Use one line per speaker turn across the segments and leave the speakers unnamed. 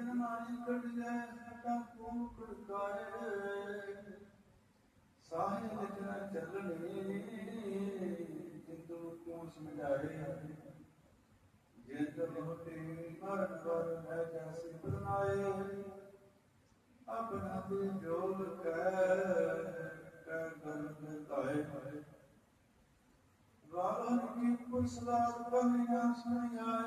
बिन मारी कट जाए हटा कौन कड़काए साहे लिखना चलने जिंदू क्यों समझाए जिंद बहुते मरण पर है कैसे बनाए अपना दे जोग कह कह कर बताए वाहन की पुरस्कार पर सुनिया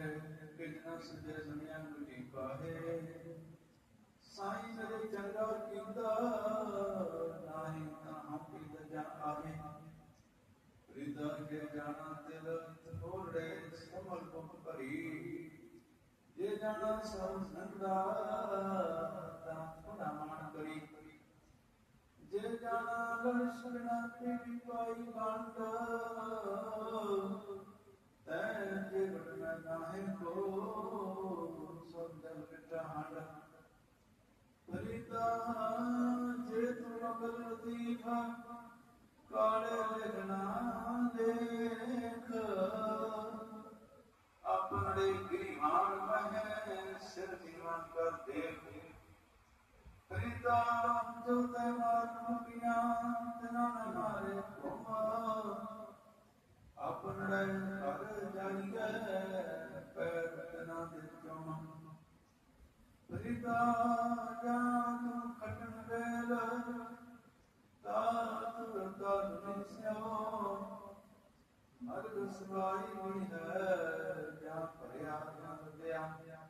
ਕਿਜਨਾ ਬੁਝੇ ਕਿਜਨਾ ਸੁਝੇ ਸੁਣਿਆ ਸਾਈਂ ਮੇਰੇ ਚੰਗਾ ਕੀਤਾ ਨਾਹੀ ਤਾਂ ਹਮ ਦਜਾ ਆਵੇ ਰਿਦਾ ਕੇ ਜਾਣਾ ਦਿਲ ਥੋੜੇ ਸਮਲ ਕੋ ਭਰੀ ਜੇ ਜਾਣਾ ਸਭ ਸੰਦਾ ਤਾਂ ਥੋੜਾ ਮਨ ਕਰੀ ਜੇ ਜਾਣਾ ਲੜਸ਼ਣਾ ਤੇ ਵੀ ਪਾਈ ਬੰਦ ਤੈ ਜੇ ਬਟਨਾ ਤਨਾ ਦੇ ਚੋਂ ਫਰੀਦਾ ਵੇਲ ਤਾਤ ਤਨ ਨਿਸਿਓ ਮਰਦ ਸਵਾਈ ਹੋਈ ਹੈ ਜਾਂ ਭਰਿਆ ਜਾਂ ਦਿਆ।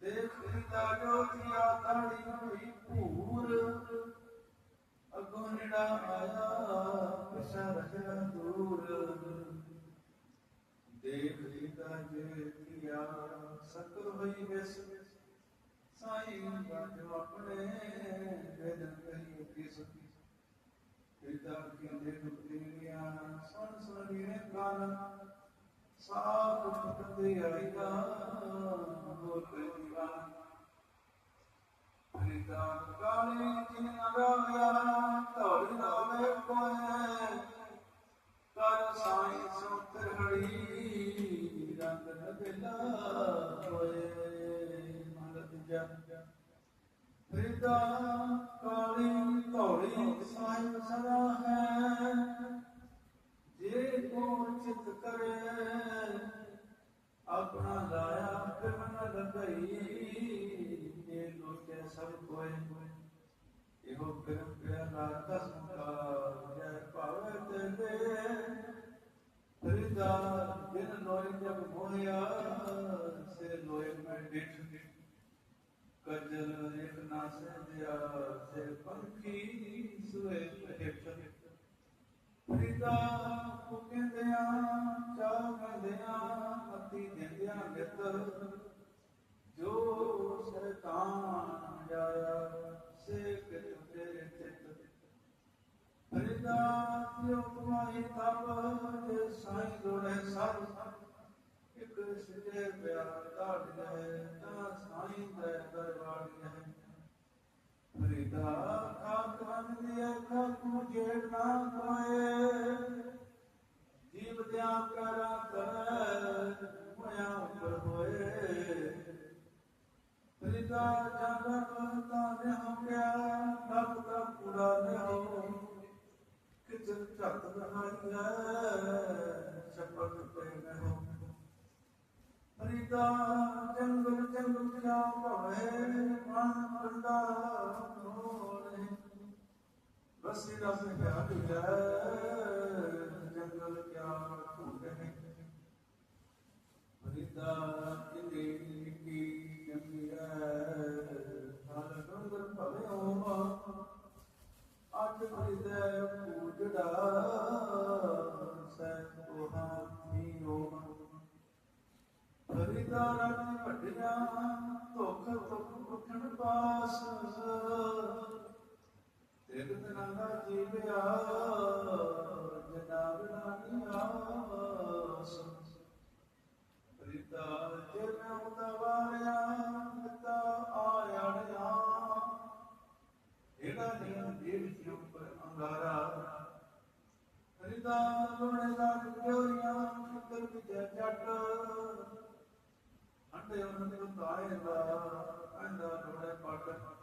ਦੇਖ ਫਰੀਦਾ ਜੋ ਥਿਆ ਤਾੜੀ ਹੋਈ ਭੂਰ। ਅਗੋਂ ਨਿੜਾ ਆਇਆ, ਪਿਛਾ ਰਖਿਆ ਦੂਰ। ਦੇਖ ਲੀਤਾ ਜੇ ਥਿਆ ਸਕਰ ਹੋਈ ਵਿਸ ਸਾਈ ਬਾਜੋ ਆਪਣੇ ਵੇਦਨ ਕਹੀ ਕਿਸ ਪਿਤਾ ਕੀ ਦੇਖ ਤੇਰੀਆਂ ਸੁਣ ਸੁਣ ਨੀਰੇ ਕਾਨ ਸਾਖ ਪਟਦੇ ਆਈਗਾ ਬੋਲ ਦੀਵਾਨ ਪਿਤਾ ਕਾਲੀ ਜਿਨ ਨਗਾਇਆ ਮਨਤ ਜਪ ਫਰੀਦਾ ਕਾਲੀ ਧੌਲੀ ਸਾਹਿਬ ਸਦਾ ਹੈ। ਜੇ ਕੋ ਚਿਤ ਕਰੇ, ਆਪਣਾ ਲਾਇਆ ਫਿਰ ਮਨ ਲਗਈ ਜੇ ਲੋਟੇ ਸਭ ਕੋਏ, ਇਹੋ ਫਿਰ ਪਿਆਲਾ ਕਸਮ ਕਾ ਜੈ ਭਾਵੇ ਤੇ ਫਰੀਦਾ ਬਿਨ ਲੋਇ ਜਬ ਮੋਹਿਆ, ਸੇ ਲੋਇ ਮੈਂ ਡਿਠ ਕਜਲ ਇੱਕ ਨਾ ਸਹਿਜਿਆ ਸੇ ਪੰਖੀ ਸੁਏ ਹੇਠ। ਫਰੀਦਾ ਕੋ ਕਹਿੰਦਿਆਂ, ਚਾਹ ਕਹਿੰਦਿਆਂ ਅਤੀ ਦਿੰਦਿਆਂ ਗਿਤ ਜੋ ਸ਼ੈਤਾਨ ਜਾਇਆ ਸੇ ਕਿਤ ਤੇਰੇ ਚਿਤ। ਫਰੀਦਾ ਤਿਉ ਤੁਮਾਈ ਤਬ ਜੇ ਸਾਈਂ ਲੋੜੇ ਸਭ ਇੱਕ ਸਿਰੇ ਪਿਆਰ ਕਾਢ ਗਏ ਤਾਂ ਸਾਈਂ ਦੇ ਦਰਬਾਰ ਗਏ ਫਰੀਦਾ ਖਾਕ ਮਨ ਦੀ ਅੱਖ ਨੂੰ ਜੇੜ ਨਾ ਕੋਏ ਜੀਵ ਦਿਆਂ ਕਰਾ ਕਰ ਹੋਇਆ ਉੱਪਰ ਹੋਏ ਫਰੀਦਾ ਜਾਗਰ ਤਾਂ ਨੇ ਹੋ ਗਿਆ ਰੱਬ ਦਾ ਪੂਰਾ ਨੇ ਹੋ ਕਿਚਨ ਝੱਤ ਬਣਾਈਐ ਛੱਪੜ ਤੇ ਨੇ ਹੋ ਫਰੀਦਾ ਜੰਗਲ ਜੰਗਲ ਜਾ ਭਵੇ ਮਨ ਕੰਡਾ ਹੋਣੇ ਬਸੀ ਰਸ ਪਿਆ ਦਿਆ ਜੰਗਲ ਕਿਆ ਢੂੰਡੇ ਫਰੀਦਾ ਕਿੰਨੇ ਕੀ ਜੰਗਿਆ ਹਰ ਡੰਗਰ ਭਵੇ ਹੋਵਾ ਅੱਜ ਫਰੀਦਾ ਪੂਜੜਾ ਤੇਗ ਦਾ ਜੀਵਿਆ ਜਨਾ ਬਿਨਾ ਨੀਆ ਕੀਤਾ ਜੇ ਮੈਂ ਉਹਦਾ ਇਹਦਾ ਨਿਯਮ ਜੀਵ ਦੇ ਉੱਪਰ ਅੰਗਾਰਾ। ਰਿਦਾ ਲੋਣੇ ਦਾ ਜੋਰੀਆਂ ਸ਼ੁਕਰ ਵਿੱਚ ਜੱਟ ਅੰਡੇ ਉਹਨਾਂ ਨੂੰ ਤਾਏ ਦਾ ਅੰਦਾ ਲੋੜੇ ਪੱਟ।